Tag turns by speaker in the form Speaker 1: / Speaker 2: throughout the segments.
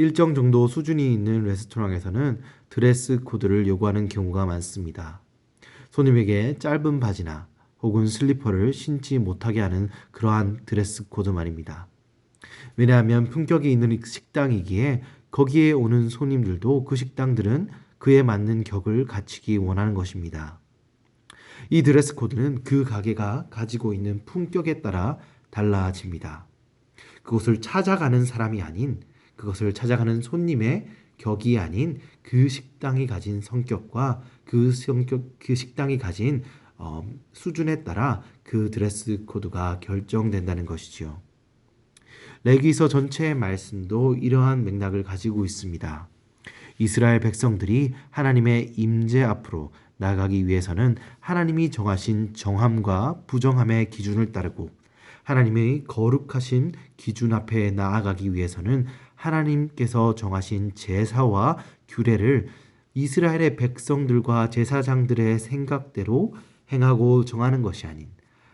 Speaker 1: 일정 정도 수준이 있는 레스토랑에서는 드레스 코드를 요구하는 경우가 많습니다. 손님에게 짧은 바지나 혹은 슬리퍼를 신지 못하게 하는 그러한 드레스 코드 말입니다. 왜냐하면 품격이 있는 식당이기에 거기에 오는 손님들도 그 식당들은 그에 맞는 격을 갖추기 원하는 것입니다. 이 드레스 코드는 그 가게가 가지고 있는 품격에 따라 달라집니다. 그곳을 찾아가는 사람이 아닌 그것을 찾아가는 손님의 격이 아닌 그 식당이 가진 성격과 그 성격 그 식당이 가진 어, 수준에 따라 그 드레스 코드가 결정된다는 것이지요. 레기서 전체의 말씀도 이러한 맥락을 가지고 있습니다. 이스라엘 백성들이 하나님의 임재 앞으로 나가기 위해서는 하나님이 정하신 정함과 부정함의 기준을 따르고 하나님의 거룩하신 기준 앞에 나아가기 위해서는 하나님께서 정하신 제사와 규례를 이스라엘의 백성들과 제사장들의 생각대로 행하고 정하는 것이 아닌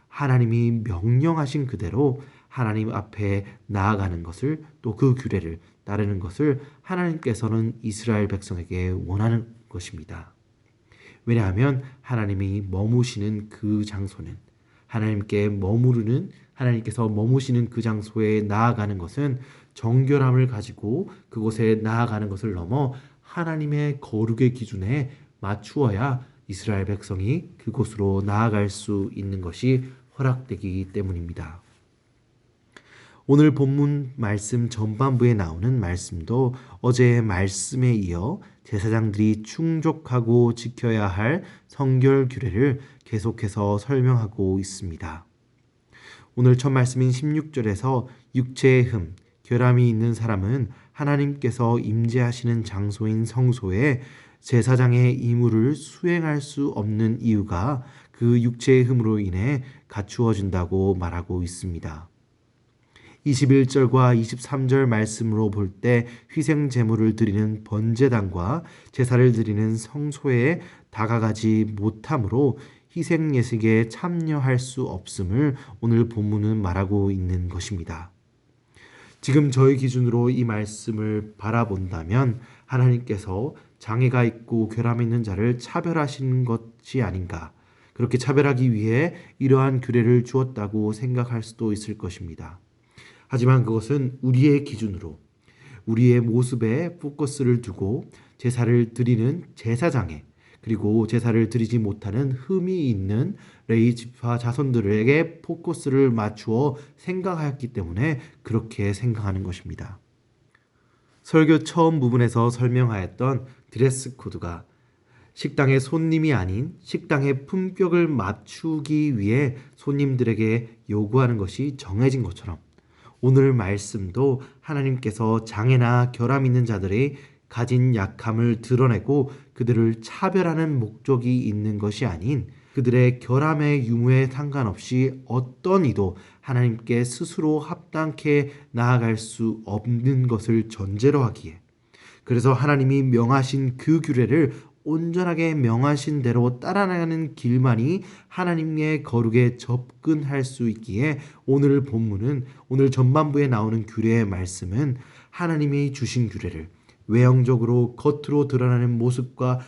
Speaker 1: 하나님이 명령하신 그대로 하나님 앞에 나아가는 것을 또 그 규례를 따르는 것을 하나님께서는 이스라엘 백성에게 원하는 것입니다. 왜냐하면 하나님이 머무시는 그 장소는 하나님께 머무르는 하나님께서 머무시는 그 장소에 나아가는 것은 정결함을 가지고 그곳에 나아가는 것을 넘어 하나님의 거룩의 기준에 맞추어야 이스라엘 백성이 그곳으로 나아갈 수 있는 것이 허락되기 때문입니다. 오늘 본문 말씀 전반부에 나오는 말씀도 어제의 말씀에 이어 제사장들이 충족하고 지켜야 할 성결 규례를 계속해서 설명하고 있습니다. 오늘 첫 말씀인 16절에서 육체의 흠, 결함이 있는 사람은 하나님께서 임재하시는 장소인 성소에 제사장의 임무를 수행할 수 없는 이유가 그 육체의 흠으로 인해 갖추어진다고 말하고 있습니다. 21절과 23절 말씀으로 볼 때 희생 제물을 드리는 번제단과 제사를 드리는 성소에 다가가지 못함으로 희생 예식에 참여할 수 없음을 오늘 본문은 말하고 있는 것입니다. 지금 저희 기준으로 이 말씀을 바라본다면 하나님께서 장애가 있고 결함 있는 자를 차별하신 것이 아닌가. 그렇게 차별하기 위해 이러한 규례를 주었다고 생각할 수도 있을 것입니다. 하지만 그것은 우리의 기준으로 우리의 모습에 포커스를 두고 제사를 드리는 제사장에 그리고 제사를 드리지 못하는 흠이 있는 레이 지파 자손들에게 포커스를 맞추어 생각하였기 때문에 그렇게 생각하는 것입니다. 설교 처음 부분에서 설명하였던 드레스 코드가 식당의 손님이 아닌 식당의 품격을 맞추기 위해 손님들에게 요구하는 것이 정해진 것처럼 오늘 말씀도 하나님께서 장애나 결함 있는 자들의 가진 약함을 드러내고 그들을 차별하는 목적이 있는 것이 아닌 그들의 결함의 유무에 상관없이 어떤 이도 하나님께 스스로 합당케 나아갈 수 없는 것을 전제로 하기에. 그래서 하나님이 명하신 그 규례를 온전하게 명하신 대로 따라가는 길만이 하나님의 거룩에 접근할 수 있기에 오늘 본문은 오늘 전반부에 나오는 규례의 말씀은 하나님이 주신 규례를 외형적으로 겉으로 드러나는 모습과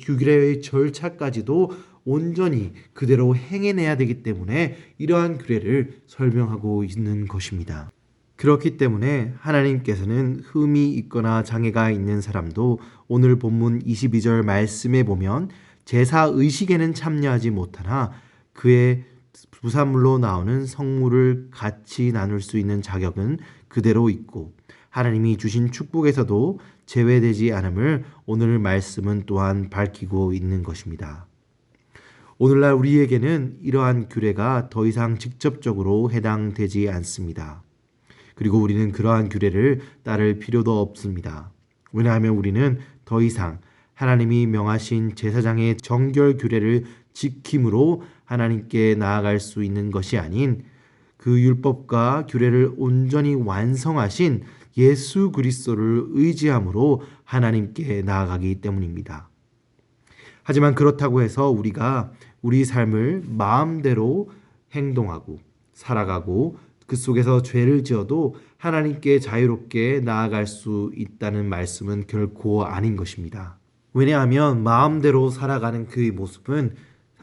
Speaker 1: 규례의 절차까지도 온전히 그대로 행해내야 되기 때문에 이러한 규례를 설명하고 있는 것입니다. 그렇기 때문에 하나님께서는 흠이 있거나 장애가 있는 사람도 오늘 본문 22절 말씀에 보면 제사 의식에는 참여하지 못하나 그의 부산물로 나오는 성물을 같이 나눌 수 있는 자격은 그대로 있고 하나님이 주신 축복에서도 제외되지 않음을 오늘 말씀은 또한 밝히고 있는 것입니다. 오늘날 우리에게는 이러한 규례가 더 이상 직접적으로 해당되지 않습니다. 그리고 우리는 그러한 규례를 따를 필요도 없습니다. 왜냐하면 우리는 더 이상 하나님이 명하신 제사장의 정결 규례를 지킴으로 하나님께 나아갈 수 있는 것이 아닌 그 율법과 규례를 온전히 완성하신 예수 그리스도를 의지함으로 하나님께 나아가기 때문입니다. 하지만 그렇다고 해서 우리가 우리 삶을 마음대로 행동하고 살아가고 그 속에서 죄를 지어도 하나님께 자유롭게 나아갈 수 있다는 말씀은 결코 아닌 것입니다. 왜냐하면 마음대로 살아가는 그의 모습은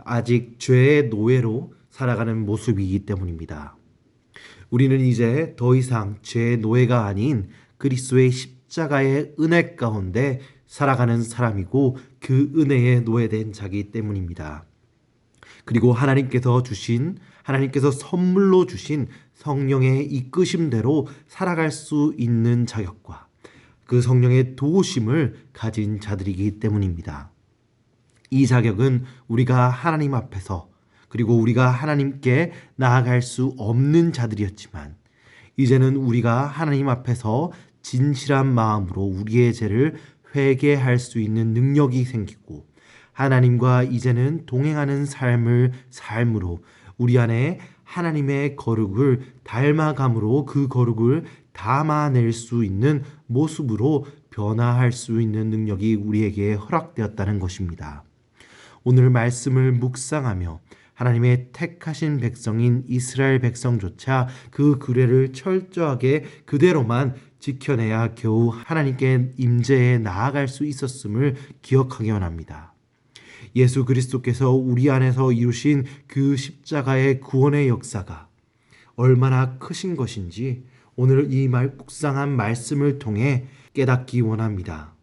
Speaker 1: 아직 죄의 노예로 살아가는 모습이기 때문입니다. 우리는 이제 더 이상 죄의 노예가 아닌 그리스도의 십자가의 은혜 가운데 살아가는 사람이고 그 은혜에 노예된 자기 때문입니다. 그리고 하나님께서 주신 하나님께서 선물로 주신 성령의 이끄심대로 살아갈 수 있는 자격과 그 성령의 도우심을 가진 자들이기 때문입니다. 이 자격은 우리가 하나님 앞에서 그리고 우리가 하나님께 나아갈 수 없는 자들이었지만 이제는 우리가 하나님 앞에서 진실한 마음으로 우리의 죄를 회개할 수 있는 능력이 생기고 하나님과 이제는 동행하는 삶을 삶으로 우리 안에 하나님의 거룩을 닮아감으로 그 거룩을 담아낼 수 있는 모습으로 변화할 수 있는 능력이 우리에게 허락되었다는 것입니다. 오늘 말씀을 묵상하며 하나님의 택하신 백성인 이스라엘 백성조차 그 규례를 철저하게 그대로만 지켜내야 겨우 하나님께 임재에 나아갈 수 있었음을 기억하기 원합니다. 예수 그리스도께서 우리 안에서 이루신 그 십자가의 구원의 역사가 얼마나 크신 것인지 오늘 이 말, 묵상한 말씀을 통해 깨닫기 원합니다.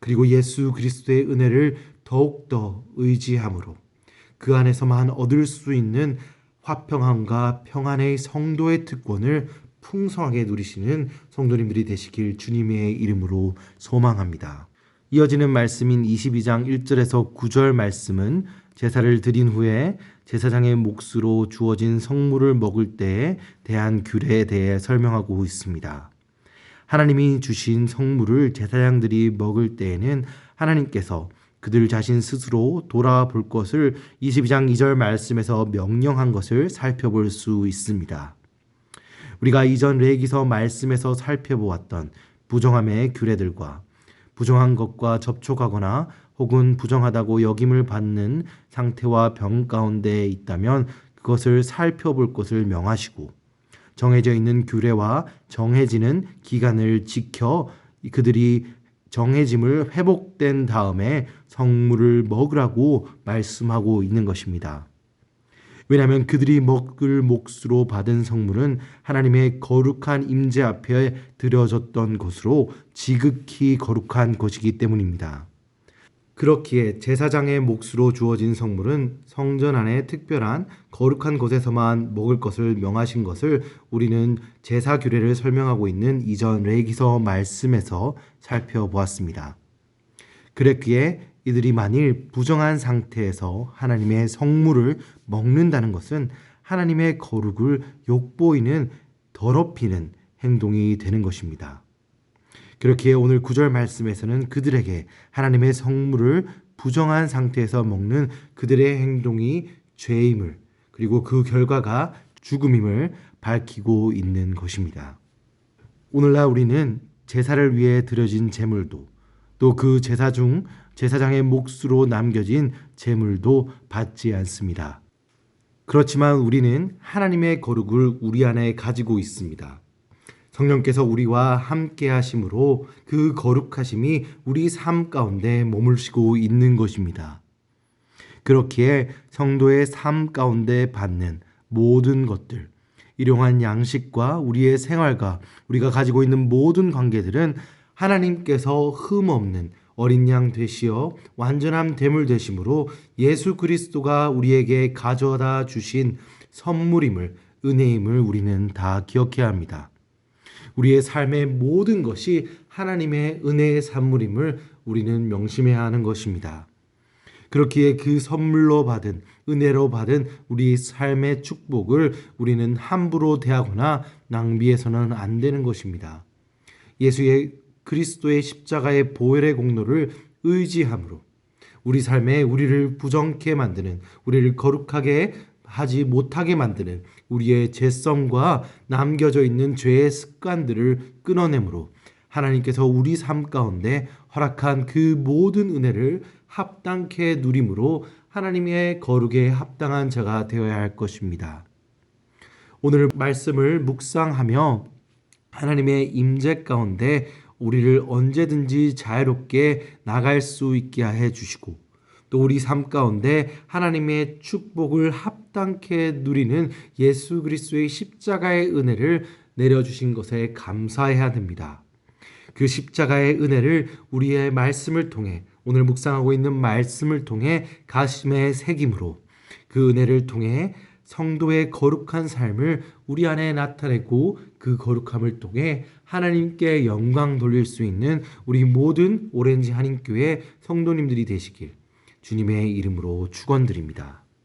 Speaker 1: 그리고 예수 그리스도의 은혜를 더욱더 의지함으로 그 안에서만 얻을 수 있는 화평함과 평안의 성도의 특권을 풍성하게 누리시는 성도님들이 되시길 주님의 이름으로 소망합니다. 이어지는 말씀인 22장 1절에서 9절 말씀은 제사를 드린 후에 제사장의 몫으로 주어진 성물을 먹을 때에 대한 규례에 대해 설명하고 있습니다. 하나님이 주신 성물을 제사장들이 먹을 때에는 하나님께서 그들 자신 스스로 돌아볼 것을 22장 2절 말씀에서 명령한 것을 살펴볼 수 있습니다. 우리가 이전 레기서 말씀에서 살펴보았던 부정함의 규례들과 부정한 것과 접촉하거나 혹은 부정하다고 역임을 받는 상태와 병 가운데 있다면 그것을 살펴볼 것을 명하시고 정해져 있는 규례와 정해지는 기간을 지켜 그들이 정해짐을 회복된 다음에 성물을 먹으라고 말씀하고 있는 것입니다. 왜냐하면 그들이 먹을 몫으로 받은 성물은 하나님의 거룩한 임재 앞에 드려졌던 것으로 지극히 거룩한 것이기 때문입니다. 그렇기에 제사장의 몫으로 주어진 성물은 성전 안에 특별한 거룩한 곳에서만 먹을 것을 명하신 것을 우리는 제사 규례를 설명하고 있는 이전 레기서 말씀에서 살펴보았습니다. 그랬기에 이들이 만일 부정한 상태에서 하나님의 성물을 먹는다는 것은 하나님의 거룩을 욕보이는 더럽히는 행동이 되는 것입니다. 그렇기에 오늘 구절 말씀에서는 그들에게 하나님의 성물을 부정한 상태에서 먹는 그들의 행동이 죄임을 그리고 그 결과가 죽음임을 밝히고 있는 것입니다. 오늘날 우리는 제사를 위해 드려진 제물도 또 그 제사 중 제사장의 몫으로 남겨진 제물도 받지 않습니다. 그렇지만 우리는 하나님의 거룩을 우리 안에 가지고 있습니다. 성령께서 우리와 함께 하심으로 그 거룩하심이 우리 삶 가운데 머물시고 있는 것입니다. 그렇기에 성도의 삶 가운데 받는 모든 것들, 일용한 양식과 우리의 생활과 우리가 가지고 있는 모든 관계들은 하나님께서 흠 없는 어린 양 되시어 완전한 대물 되심으로 예수 그리스도가 우리에게 가져다 주신 선물임을 은혜임을 우리는 다 기억해야 합니다. 우리의 삶의 모든 것이 하나님의 은혜의 산물임을 우리는 명심해야 하는 것입니다. 그렇기에 그 선물로 받은 은혜로 받은 우리 삶의 축복을 우리는 함부로 대하거나 낭비해서는 안 되는 것입니다. 예수의 그리스도의 십자가의 보혈의 공로를 의지함으로 우리 삶에 우리를 부정케 만드는 우리를 거룩하게 하지 못하게 만드는 우리의 죄성과 남겨져 있는 죄의 습관들을 끊어내므로 하나님께서 우리 삶 가운데 허락한 그 모든 은혜를 합당케 누림으로 하나님의 거룩에 합당한 자가 되어야 할 것입니다. 오늘 말씀을 묵상하며 하나님의 임재 가운데 우리를 언제든지 자유롭게 나갈 수 있게 해 주시고 또 우리 삶 가운데 하나님의 축복을 합당케 누리는 예수 그리스도의 십자가의 은혜를 내려주신 것에 감사해야 됩니다. 그 십자가의 은혜를 우리의 말씀을 통해 오늘 묵상하고 있는 말씀을 통해 가심에 새김으로 그 은혜를 통해 성도의 거룩한 삶을 우리 안에 나타내고 그 거룩함을 통해 하나님께 영광 돌릴 수 있는 우리 모든 오렌지 한인교회 성도님들이 되시길 주님의 이름으로 축원드립니다.